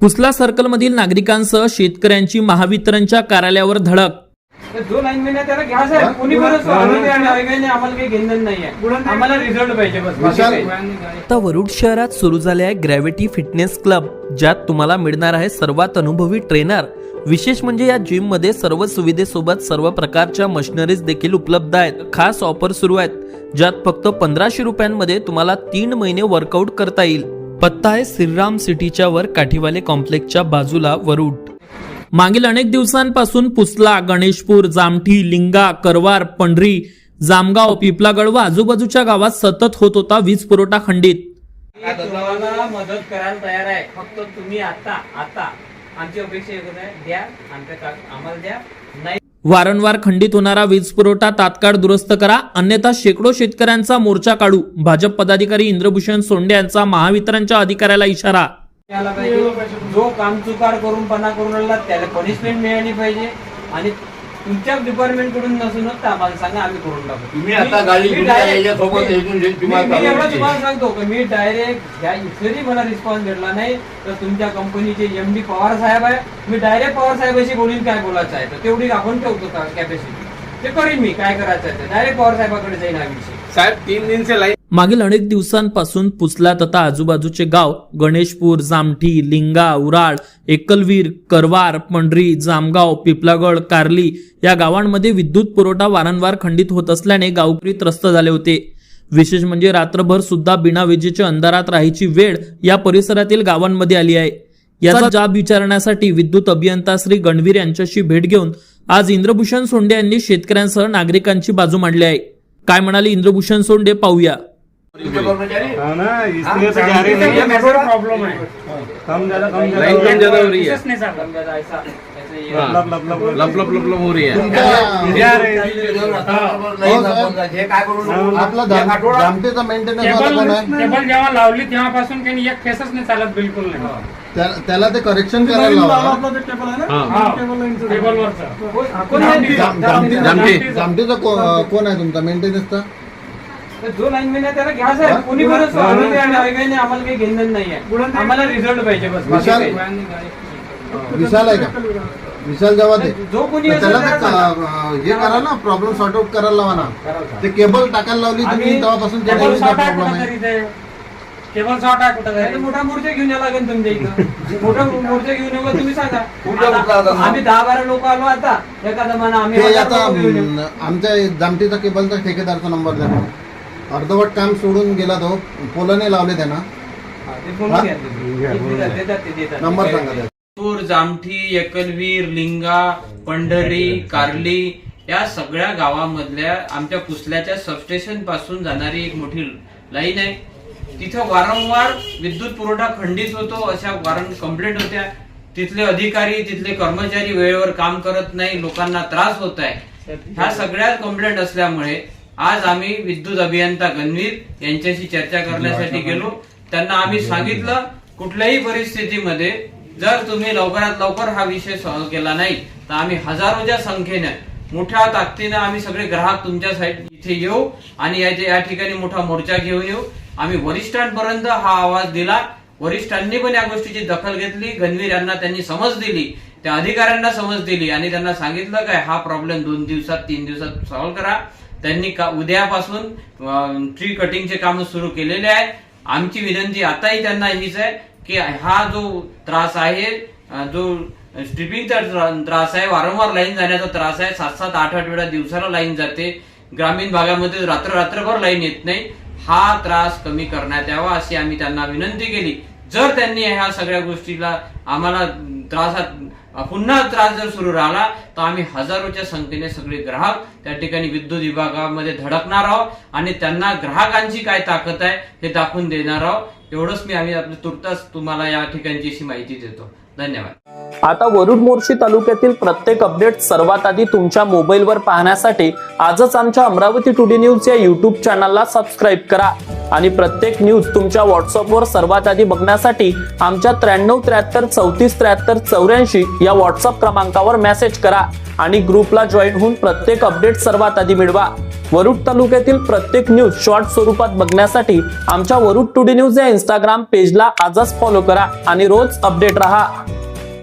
कुसला सर्कलमधील नागरिकांसह शेतकऱ्यांची महावितरणच्या कार्यालयावर धडक. तर जो लाईन महिना त्याला घ्या साहेब. कोणी बरं स्वामी आणि हायवेने आम्हाला काही घेणं नाही. आहे आम्हाला रिझल्ट पाहिजे बस. बाकी विशाल- काही नाही. आता वरुड शहरात सुरू झाले आहे ग्रॅव्हिटी फिटनेस क्लब ज्यात तुम्हाला मिळणार आहे सर्वात अनुभवी ट्रेनर विशेष म्हणजे या जिममध्ये सर्व सुविधेसोबत सर्व प्रकारच्या मशिनरीज देखील उपलब्ध आहेत. खास ऑफर सुरू आहेत ज्यात फक्त पंधराशे रुपयांमध्ये तुम्हाला तीन महिने वर्कआउट करता येईल. पत्ता आहे श्रीराम सिटीच्या वर काठीवाले कॉम्प्लेक्सच्या बाजूला वरुड. मागील अनेक दिवसांपासून पुसला गणेशपूर जामठी लिंगा करवार पंढरी जामगाव पिपलागड व आजूबाजूच्या गावात सतत होत होता वीज पुरवठा खंडित. तुम्हाला मदत करायला तयार आहे. फक्त तुम्ही आता आता आमची अपेक्षा एकच आहे द्या आमच्या आम्हाला द्या. नाही वारंवार खंडित होणारा वीज पुरवठा तात्काळ दुरुस्त करा. अन्यथा शेकडो शेतकऱ्यांचा मोर्चा काढू. भाजप पदाधिकारी इंद्रभूषण सोंडे यांचा महावितरणच्या अधिकाऱ्याला इशारा. जो काम चुकार करून पणा करून राहिला त्याला पनिशमेंट मिळाली पाहिजे. आणि तुमच्या डिपार्टमेंटकडून नसूनच तर आम्हाला सांगा आम्ही करून टाकू. तुम्ही आता गाडी मी घेऊन direct- याच्यासोबत मी- येथून जे मी तुम्हाला मी एवढं चालवायची. तुम्हाला सांगतो की मी डायरेक्ट ह्या इथेही मला रिस्पॉन्स भेटला नाही. तर तुमच्या कंपनीचे एम डी पवार साहेब आहे. मी डायरेक्ट पवार साहेबाशी बोलून काय बोलायचं आहे. तर तेवढी आपण ठेवतो कॅपॅसिटी ते करीन मी काय करायचं आहे ते. डायरेक्ट पवार साहेबाकडे जाईन हा विषय साहब तीन दिन से लाइन मागील अनेक दिवसांपासून पुसला तथा आजूबाजूचे गाव गणेशपूर जामठी लिंगा उराळ एकलवीर करवार पंढरी जामगाव पिपलागड कार्ली या गावांमध्ये विद्युत पुरवठा वारंवार खंडित होत असल्याने गावकरी त्रस्त झाले होते. विशेष म्हणजे रात्रभर सुद्धा बिना विजेच्या अंधारात राहायची वेळ या परिसरातील गावांमध्ये आली आहे. याचा जाब विचारण्यासाठी विद्युत अभियंता श्री गणवीर यांच्याशी भेट घेऊन आज इंद्रभूषण सोंडे यांनी शेतकऱ्यांसह नागरिकांची बाजू मांडली आहे. काय म्हणाले इंद्रभूषण सोंडे? पाहूया. ना इसलिए तो जा रही नहीं है प्रॉब्लेम है कम ज्यादा कम ज्यादा। लाइन कम ज्यादा रही। लब लब लब लब रही मेंटेनन्स जेव्हा लावली तेव्हापासून काही एक फेसच नाही चालत बिलकुल नाही. त्या- त्याला ते करेक्शन करायला टेबलवरचं. कोण आहे? तुमचा? मेंटेनन्सचा तर जो लाईन महिना त्याला घ्या साहेब. कोणी हायवेने आम्हाला काही घेणं नाही आहे आम्हाला रिझल्ट पाहिजे बस विशाल-. विशाल आहे का? विशाल जेव्हा जो कोणी त्याला हे करा ना प्रॉब्लेम सॉर्ट आउट करायला लावा ना. ते केबल टाकायला लावली तुम्ही तेव्हापासून टेबलचा शॉर्ट आहे प्रॉब्लेम कुठं आहे. आहे? मोठा मोर्चा घेऊन या लागेल तुमच्या इथं. मोठा मोर्चा घेऊन येऊ तुम्ही सांगा? आम्ही दहा बारा लोक आलो आता. एखादा म्हणा आम्ही आमच्या जामतीचा केबलचा ठेकेदारचा नंबर द्या. अर्धवट काम सोडून गेला तो पोलाने लावले त्यांना हा, ते बोलून हा? घ्या तुम्ही. ते देतात, देतात, ते देतात. नंबर सांगा त्याचा. पूर जामठी एकलवीर लिंगा पंढरी कार्ली या सगळ्या गावामधल्या आमच्या पुसल्याच्या सबस्टेशनपासून जाणारी एक मोठी लाईन आहे तिथं वारंवार विद्युत पुरवठा खंडित होतो अशा वारंवार कंप्लेंट होत्या तिथले अधिकारी तिथले कर्मचारी वेळेवर काम करत नाही लोकांना त्रास होत आहे ह्या सगळ्या कंप्लेंट असल्यामुळे आज आम्ही विद्युत अभियंता गणवीर यांच्याशी चर्चा करण्यासाठी गेलो. त्यांना आम्ही सांगितलं कुठल्याही परिस्थितीमध्ये जर तुम्ही लवकरात लवकर हा विषय सॉल्व्ह केला नाही तर आम्ही हजारोच्या संख्येने मोठ्या ताकदीनं आम्ही सगळे ग्राहक तुमच्या साईड इथे येऊ आणि या या ठिकाणी मोठा मोर्चा घेऊन येऊ. आम्ही वरिष्ठांपर्यंत हा आवाज दिला. वरिष्ठांनी पण या गोष्टीची दखल घेतली. गणवीर यांना त्यांनी समज दिली. त्या अधिकाऱ्यांना समज दिली आणि त्यांना सांगितलं काय हा प्रॉब्लेम दोन दिवसात तीन दिवसात सॉल्व्ह करा. त्यांनी का उद्यापासून ट्री कटिंगचे काम सुरू केलेले आहे आमची विनंती आताही त्यांना हीच आहे की हा जो त्रास आहे जो स्ट्रिपिंगचा त्रा- त्रास आहे वारंवार लाईन जाण्याचा त्रास आहे. सात सात आठ आठ वेळा दिवसाला लाईन जाते. ग्रामीण भागामध्ये रात्र रात्रभर लाईन येत नाही. हा त्रास कमी करण्यात यावा अशी आम्ही त्यांना विनंती केली. जर त्यांनी ह्या सगळ्या गोष्टीला आम्हाला त्रासात पुन्हा त्रास जर सुरू राहिला तर आम्ही हजारोच्या संख्येने सगळे ग्राहक त्या ठिकाणी विद्युत विभागामध्ये धडकणार आहोत आणि त्यांना ग्राहकांची काय ताकद आहे हे दाखवून देणार आहोत. एवढंच मी आम्ही आपली तुर्तास तुम्हाला या ठिकाणची अशी माहिती देतो. धन्यवाद. आता वरुड मोर्शी तालुक्यातील प्रत्येक अपडेट सर्वात आधी तुमच्या मोबाईलवर पाहण्यासाठी आजच आमच्या अमरावती टुडे न्यूज या युट्यूब चॅनलला सबस्क्राईब करा. आणि प्रत्येक न्यूज तुमच्या व्हॉट्सअपवर सर्वात आधी बघण्यासाठी आमच्या त्र्याण्णव त्र्याहत्तर चौतीस त्र्याहत्तर चौऱ्याऐंशी या व्हॉट्सअप क्रमांकावर मेसेज करा आणि ग्रुपला जॉईन होऊन प्रत्येक अपडेट सर्वात आधी मिळवा. वरुड तालुक्यातील प्रत्येक न्यूज शॉर्ट स्वरूपात बघण्यासाठी आमच्या वरुड टुडे न्यूज या इंस्टाग्राम पेजला आजच फॉलो करा आणि रोज अपडेट रहा.